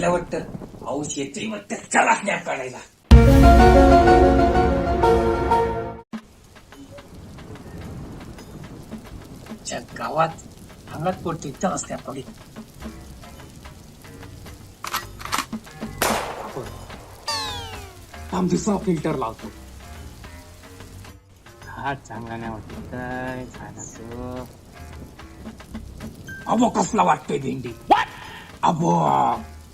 काढल्या वाटतं पाऊस येतोय वाटतं चला स्नॅप काढायला. च्या गावात अंगात पडतोय चला स्नॅप काढी दुसरा फिल्टर लावतो. हा चांगला नाही वाटत. काय झाला अबो कसला वाटतोय भेंडी अबो.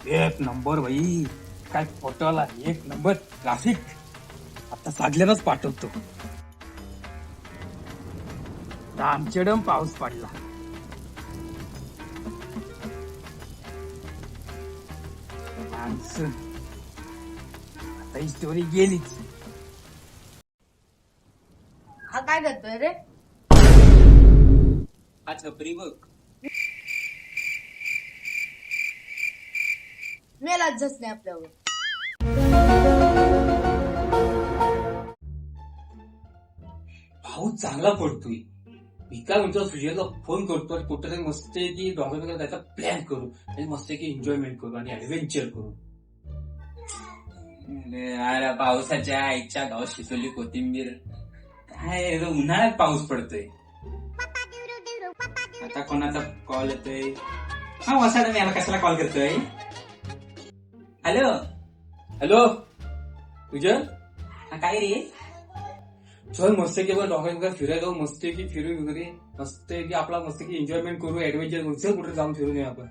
एक नंबर भाई काय फोटोला एक नंबर ग्राफिक आता साधल्यानंच पाठवतो. रामचेडम पाऊस पडला. मान्सून आता ही स्टोरी गेलीच. हा काय करतोय रे? हा छपरी बघ. मेलाच जसने आपल्यावर. पाऊस चांगला पडतोय. मी काय म्हणतो सूर्याला फोन करतो आणि कुठेतरी मस्त की डॉक्टर जायचा प्लॅन करू आणि मस्त की एन्जॉयमेंट करू आणि ऍडव्हेंचर करू. अरे पावसाच्या आईच्या गावात शिजवली कोथिंबीर. काय रे, उन्हाळ्यात पाऊस पडतोय. आता कोणाचा कॉल येतोय? हा वसाडा मी याला कशाला कॉल करतोय? हॅलो हॅलो तुझ्या हा, काय रे? चल मस्त की डॉक्टर वगैरे फिरायला जाऊ मस्त की फिरू वगैरे मस्त की आपला मस्त की एन्जॉयमेंट करू ऍडव्हेंचर करू चल कुठे जाऊन फिरून येऊ आपण.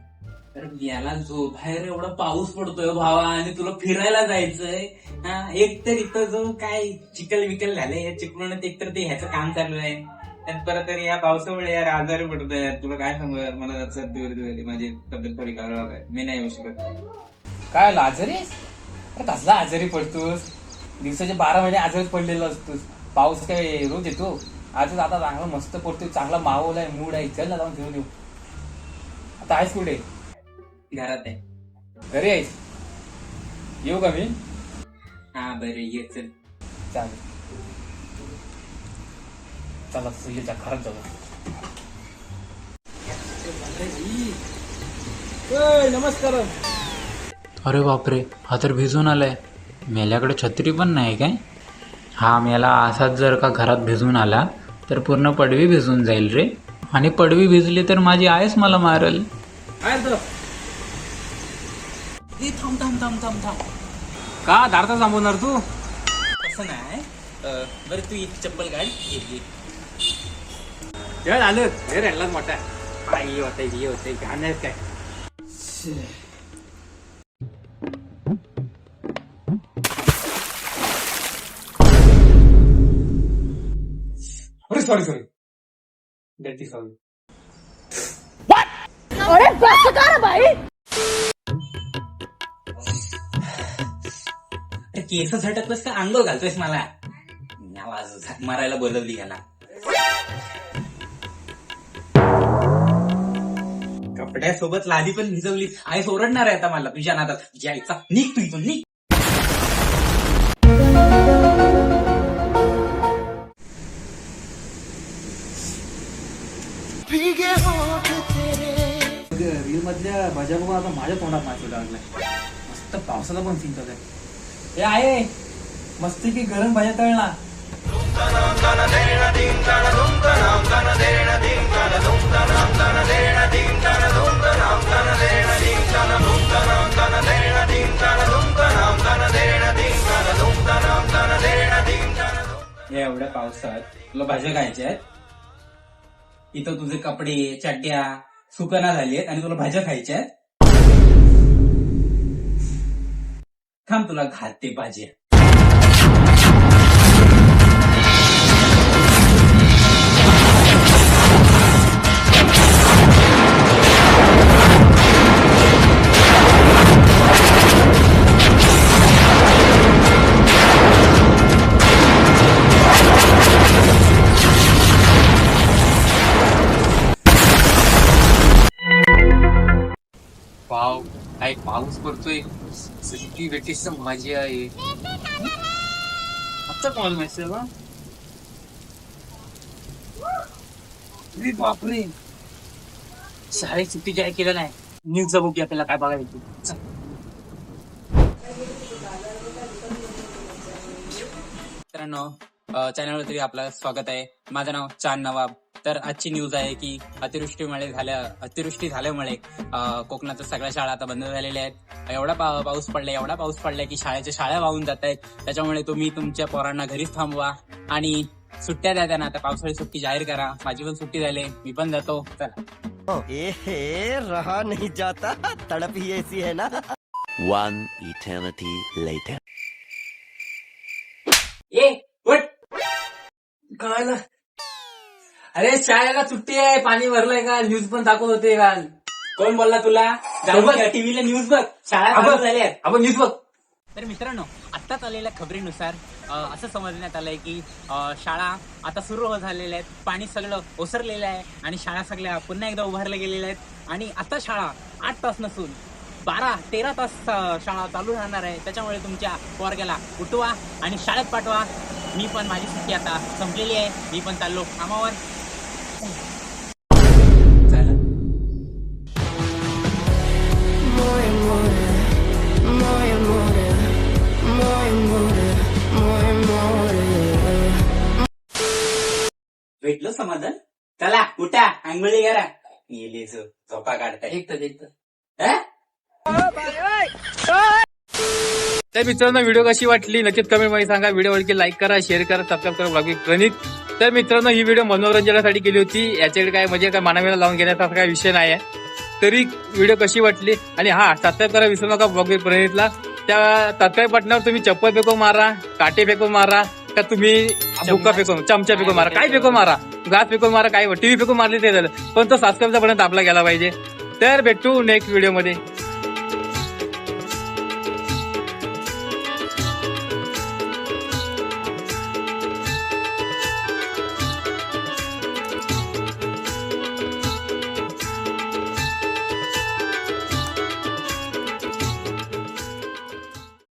अरे याला जो बाहेर एवढा पाऊस पडतोय भावा आणि तुला फिरायला जायचंय. हा एक तर इथं जो काय चिकल विकल झालंय या चिकलून एक तर ते ह्याचं काम चालू आहे. त्यात परत तर या पावसामुळे यार आजारी पडतोय यार. तुला काय सांगू यार मला सर्दी वर्दी झाली माझी तब्येत थोडी खराब आहे. मी नाही येऊ शकत. काय आला, आजारी? अरे कसला आजारी पडतोस? दिवसाचे बारा महिने आजारी पडलेला असतोस. पाऊस काय रोज येतो? आजच आता चांगला मस्त पडतोय चांगला माहोल आहे मूड आहे. चल ना जाऊन फिरून येऊ. आता आहेस कुठे? घरात आहे. घरी आहेस? येऊ का मी? हा बरं ये चल. चालेल. चला सुयेच्या घरात जाऊ. नमस्कार. अरे बापरे हा तर भिजून आलाय. मेल्याकडे छत्री पण नाही काय? हा मेला असाच जर का घरात भिजून आला तर पूर्ण पडवी भिजून जाईल रे. आणि पडवी भिजली तर माझी आईच मला मारल. काय तर ए, थांब थांब थांब थांब थांब. का दारता थांबवणार तू? असं नाही बरं तू एक चप्पल काढ घे, घे. हे झालं. हे राहिला मोठा. आई होते हे काय? सॉरी सॉरी सॉरी अरे केस झटकलंस का? अंघोळ घालतोयस मला. झक मारायला बोलवली याला. कपड्यासोबत लादी पण भिजवली आई ओरडणार आहे आता मला. तुझ्या नादात. तुझ्या आईचा निघ तू इथून निघ. रील मधल्या बघून आता माझ्या तोंडात नाचू लागलाय. मस्त पावसाला पण सीन आहे. हे आहे. मस्ती की गरम भाज्या तळणार. या एवढ्या पावसात तुला भाज्या खायच्या आहेत? इथं तुझे कपडे चड्ड्या सुकना झाली आहेत आणि तुला भाज्या खायच्या आहेत. थांब तुला घालते भाज्या. पाव काय पाऊस पडतोय? सुट्टी वेटेशन माझी आहे. आता कोणाला मेसेज हा बापरे. शाळेत सुट्टी जाहीर केलं नाही न्यूज न्यूजचा की आपल्याला काय बघायला मित्रांनो चॅनलवर तरी आपलं स्वागत आहे. माझं नाव चान नवाब. तर आजची न्यूज आहे की अतिवृष्टीमुळे झाल्या अतिवृष्टी झाल्यामुळे कोकणाच्या सगळ्या शाळा आता बंद झालेल्या आहेत. एवढा पा- पाऊस पडलाय एवढा पाऊस पडलाय की शाळेच्या शाळा वाहून जात आहेत. त्याच्यामुळे तुम्ही तुमच्या पोरांना घरीच थांबवा आणि सुट्ट्या द्या त्यांना. आता पावसाळी सुट्टी जाहीर करा. माझी पण सुट्टी झाली मी पण जातो. चला. ए हे रहा नहीं जाता. तड़प ही ऐसी है ना. One eternity later. ए उठ! कळलं अरे शाळेला सुट्टी आहे? पाणी भरलंय का? न्यूज पण दाखवत होते काल. कोण बोलला तुला. टीव्हीला न्यूज बघ. शाळा आपण- चालू झाल्या आहेत. आपण न्यूज बघ. तर मित्रांनो आत्ताच आलेल्या खबरीनुसार असं समजण्यात आलंय की शाळा आता सुरू हो झालेल्या आहेत. पाणी सगळं ओसरलेलं आहे आणि शाळा सगळ्या पुन्हा एकदा उभारल्या गेलेल्या आहेत. आणि आता शाळा आठ तास नसून बारा तेरा तास शाळा चालू राहणार आहे. त्याच्यामुळे तुमच्या पोरग्याला उठवा आणि शाळेत पाठवा. मी पण माझी सुट्टी आता संपलेली आहे. मी पण चाललो कामावर. भेटलो समाधान? चला उठा आंघोळी करा. गेली झोपा काढताय. एकच एकच हा? तर मित्रांनो व्हिडिओ कशी वाटली? नक्कीच कमेंटमध्ये सांगा. व्हिडिओ वरती लाईक करा शेअर करा सबस्क्राईब करा ब्लॉगिंग प्रणित तर मित्रांनो ही व्हिडिओ मनोरंजनासाठी केली होती. याच्याकडे काय म्हणजे काय मानवीला लावून घेण्याचा काय विषय नाही आहे तरी व्हिडिओ कशी वाटली? आणि हा सबस्क्राईब करा विसरू नका ब्लॉगिंग प्रणितला. त्या तत्काळ बटनावर तुम्ही चप्पल फेको मारा काटे फेको मारा का तुम्ही बुक्का फेको चमचा फेको मारा काय फेको मारा? घास फेको मारा काय टीव्ही फेको मारली ते झालं. पण तो सबस्क्राईबचा बटन दाबला गेला पाहिजे. तर भेटू नेक्स्ट व्हिडिओमध्ये